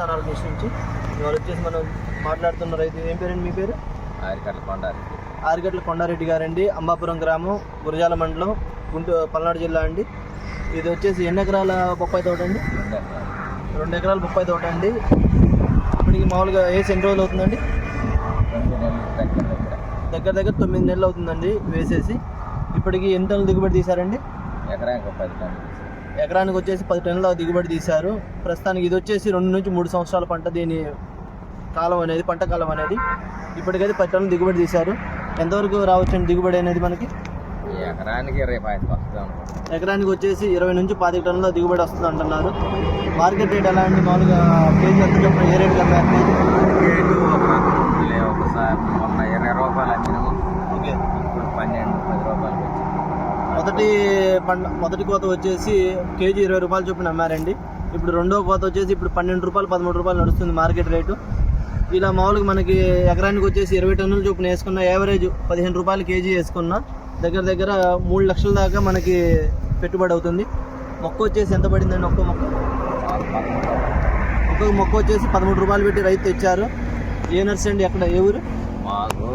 Kisan organisation నుంచి ఇవాళ వచ్చేసి మనం మాట్లాడుతున్న రైతు ఏం పేరండి మీ పేరు? ఆరికట్ల కొండారి ఆరిగట్ల కొండారెడ్డి గారండి. అంబాపురం గ్రామం గురజాల మండలం గుంటూరు పల్నాడు జిల్లా అండి. ఇది వచ్చేసి ఎన్ని ఎకరాల బొప్పాయి తోట అండి? రెండు ఎకరాలు. బొప్పాయి తోట అండి. ఇప్పటికి మామూలుగా వేసి ఎన్ని రోజులు అవుతుందండి? దగ్గర దగ్గర. తొమ్మిది నెలలు అవుతుందండి వేసేసి. ఇప్పటికి టన్నులు దిగుబడి తీశారండి? ఎకరానికి పది టన్నులు. ఎకరానికి వచ్చేసి పది టన్నుల దిగుబడి తీశారు. ప్రస్తుతానికి ఇది వచ్చేసి రెండు నుంచి మూడు సంవత్సరాల పంట దీని కాలం అనేది పంట కాలం అనేది. ఇప్పటికైతే పది టన్నులు దిగుబడి తీశారు. ఎంతవరకు రావచ్చండి దిగుబడి అనేది మనకి? ఎకరానికి ఇరవై ఎకరానికి వచ్చేసి ఇరవై నుంచి పాతిక టన్నుల దిగుబడి వస్తుంది అంటున్నారు. మార్కెట్ రేట్ ఎలా అండి? మామూలుగా కేజీ ఎంత చొప్పున ఏ రేట్ లే ఒకసారి మొన్న ఇరవై రూపాయలు అమ్మినాము ఓకే ఇప్పుడు పన్నెండు పది రూపాయలు వచ్చింది మొదటి పంట మొదటి కోత వచ్చేసి కేజీ ఇరవై రూపాయలు చొప్పున అమ్మారండి. ఇప్పుడు రెండో కోత వచ్చేసి ఇప్పుడు పన్నెండు రూపాయలు పదమూడు రూపాయలు నడుస్తుంది మార్కెట్ రేటు. ఇలా మామూలుగా మనకి ఎకరానికి వచ్చేసి ఇరవై టన్నుల చొప్పున వేసుకున్న యావరేజ్ పదిహేను రూపాయలు కేజీ వేసుకున్న దగ్గర దగ్గర మూడు లక్షల దాకా మనకి పెట్టుబడి అవుతుంది. మొక్క వచ్చేసి ఎంత పడిందండి ఒక్క మొక్క? ఒక్కొక్క మొక్క వచ్చేసి పదమూడు రూపాయలు పెట్టి రైతు తెచ్చారు. ఏ నర్సండి ఎక్కడ ఏ ఊరు? మాకు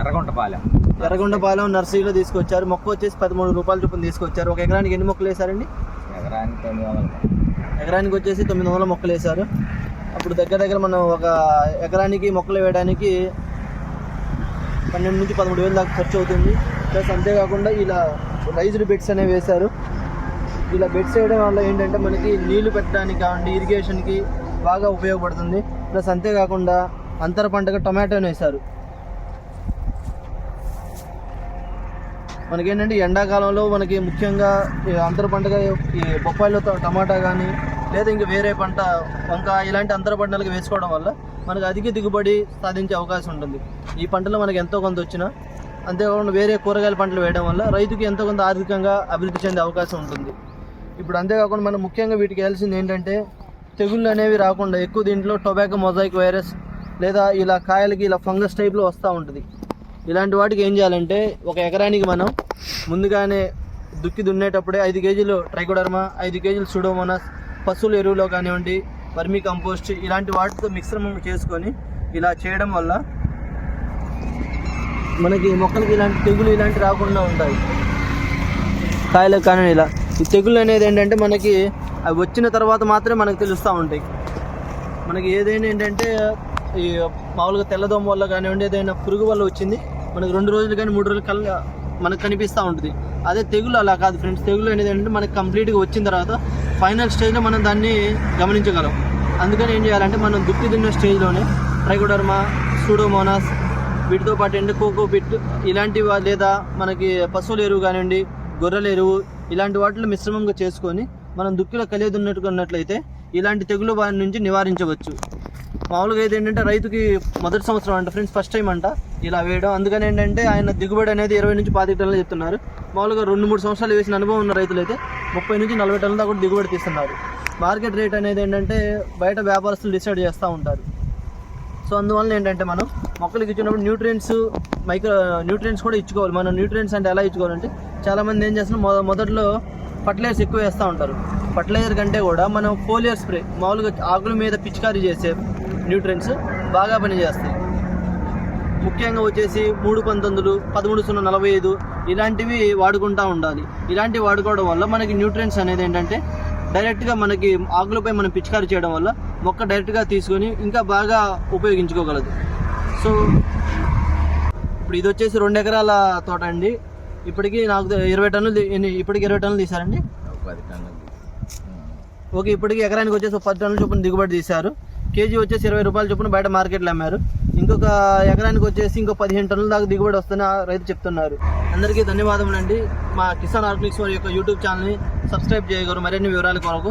ఎర్రగుంటపాలెం. ఎర్రగొండపాలెం నర్సరీలో తీసుకొచ్చారు. మొక్క వచ్చేసి పదమూడు రూపాయల చొప్పున తీసుకొచ్చారు. ఒక ఎకరానికి ఎన్ని మొక్కలు వేశారండి? ఎకరానికి ఎకరానికి వచ్చేసి తొమ్మిది వందల మొక్కలు వేశారు. అప్పుడు దగ్గర దగ్గర మనం ఒక ఎకరానికి మొక్కలు వేయడానికి పన్నెండు నుంచి పదమూడు వేలు దాకా ఖర్చు అవుతుంది. ప్లస్ అంతేకాకుండా ఇలా రైజ్డ్ బెడ్స్ అనేవి వేశారు. ఇలా బెడ్స్ వేయడం వల్ల ఏంటంటే మనకి నీళ్ళు పెట్టడానికి కావండి ఇరిగేషన్కి బాగా ఉపయోగపడుతుంది. ప్లస్ అంతేకాకుండా అంతర పంటగా టొమాటోని వేశారు. మనకేంటంటే ఎండాకాలంలో మనకి ముఖ్యంగా అంతర పంటగా ఈ బొప్పాయిలో టమాటా కానీ లేదా ఇంకా వేరే పంట వంకాయ ఇలాంటి అంతర పంటలకు వేసుకోవడం వల్ల మనకు అధిక దిగుబడి సాధించే అవకాశం ఉంటుంది. ఈ పంటలో మనకి ఎంతో కొంత వచ్చినా అంతేకాకుండా వేరే కూరగాయల పంటలు వేయడం వల్ల రైతుకి ఎంతో కొంత ఆర్థికంగా అభివృద్ధి చెందే అవకాశం ఉంటుంది. ఇప్పుడు అంతేకాకుండా మనం ముఖ్యంగా వీటికి వేయాల్సింది ఏంటంటే తెగుళ్ళు అనేవి రాకుండా ఎక్కువ దీంట్లో టొబాకో మొజాయిక్ వైరస్ లేదా ఇలా కాయలకి ఇలా ఫంగస్ టైప్లో వస్తూ ఉంటుంది. ఇలాంటి వాటికి ఏం చేయాలంటే ఒక ఎకరానికి మనం ముందుగానే దుక్కి దున్నేటప్పుడే ఐదు కేజీలు ట్రైకోడర్మా ఐదు కేజీలు సుడోమోనాస్ పశువుల ఎరువులో కానివ్వండి వర్మీ కంపోస్ట్ ఇలాంటి వాటితో మిశ్రమం చేసుకొని ఇలా చేయడం వల్ల మనకి మొక్కలకి ఇలాంటి తెగులు ఇలాంటి రాకుండా ఉంటాయి. కాయలకు కానీ ఇలా. ఈ తెగులు అనేది ఏంటంటే మనకి అవి వచ్చిన తర్వాత మాత్రమే మనకు తెలుస్తూ ఉంటాయి. మనకి ఏదైనా ఏంటంటే ఈ మామూలుగా తెల్లదోమ వల్ల కానివ్వండి ఏదైనా పురుగు వల్ల వచ్చింది మనకు రెండు రోజులు కానీ మూడు రోజులు కల్లా మనకు కనిపిస్తూ ఉంటుంది. అదే తెగులు అలా కాదు ఫ్రెండ్స్ తెగులు అనేది ఏంటంటే మనకి కంప్లీట్గా వచ్చిన తర్వాత ఫైనల్ స్టేజ్లో మనం దాన్ని గమనించగలం. అందుకని ఏం చేయాలంటే మనం దుక్కి తిన్న స్టేజ్లోనే ట్రైకోడర్మా సూడోమోనాస్ వీటితో పాటు ఏంటి కోకో పిట్ ఇలాంటివి లేదా మనకి పశువుల ఎరువు కానివ్వండి గొర్రెల ఎరువు ఇలాంటి వాటిలో మిశ్రమంగా చేసుకొని మనం దుక్కిలో కలియదున్నట్టుకున్నట్లయితే ఇలాంటి తెగులు బారి నుంచి నివారించవచ్చు. మామూలుగా అయితే ఏంటంటే రైతుకి మొదటి సంవత్సరం అంట ఫ్రెండ్స్ ఫస్ట్ టైం అంట ఇలా వేయడం. అందుకని ఏంటంటే ఆయన దిగుబడి అనేది ఇరవై నుంచి పాతిక టన్నులు చెప్తున్నారు. మామూలుగా రెండు మూడు సంవత్సరాలు వేసిన అనుభవం ఉన్న రైతులు అయితే ముప్పై నుంచి నలభై టన్నుల దాకా దిగుబడి తీస్తున్నారు. మార్కెట్ రేట్ అనేది ఏంటంటే బయట వ్యాపారస్తులు డిసైడ్ చేస్తూ ఉంటారు. సో అందువల్ల ఏంటంటే మనం మొక్కలకి ఇచ్చినప్పుడు న్యూట్రియంట్స్ మైక్రో న్యూట్రియంట్స్ కూడా ఇచ్చుకోవాలి. మనం న్యూట్రియంట్స్ అంటే ఎలా ఇచ్చుకోవాలంటే చాలామంది ఏం చేస్తున్నారు? మొ మొదట్లో ఫర్టిలైజర్స్ ఎక్కువ వేస్తూ ఉంటారు. ఫర్టిలైజర్ కంటే కూడా మనం ఫోలియర్ స్ప్రే మామూలుగా ఆకుల మీద పిచికారీ చేసే న్యూట్రియంట్స్ బాగా పనిచేస్తాయి. ముఖ్యంగా వచ్చేసి మూడు పంతొమ్మిదిలు పదమూడు సున్నా నలభై ఐదు ఇలాంటివి వాడుకుంటూ ఉండాలి. ఇలాంటివి వాడుకోవడం వల్ల మనకి న్యూట్రియంట్స్ అనేది ఏంటంటే డైరెక్ట్గా మనకి ఆకులపై మనం పిచికారీ చేయడం వల్ల మొక్క డైరెక్ట్గా తీసుకొని ఇంకా బాగా ఉపయోగించుకోగలదు. సో ఇప్పుడు ఇది వచ్చేసి రెండు ఎకరాల తోట అండి. ఇప్పటికి నాకు ఇరవై టన్నులు ఇప్పటికి ఇరవై టన్నులు తీశారండి? ఓకే ఇప్పటికి ఎకరానికి వచ్చేసి పది టన్నుల చొప్పున దిగుబడి తీశారు. కేజీ వచ్చేసి ఇరవై రూపాయలు చొప్పున బయట మార్కెట్లో అమ్మారు. ఇంకొక ఎకరానికి వచ్చేసి ఇంకో పదిహేను టన్నుల దాకా దిగుబడి వస్తుందని ఆ రైతు చెప్తున్నారు. అందరికీ ధన్యవాదములండి. మా కిసాన్ ఆర్గనిక్స్ వారి యొక్క యూట్యూబ్ ఛానల్ని సబ్స్క్రైబ్ చేయగలరు. మరిన్ని వివరాల కొరకు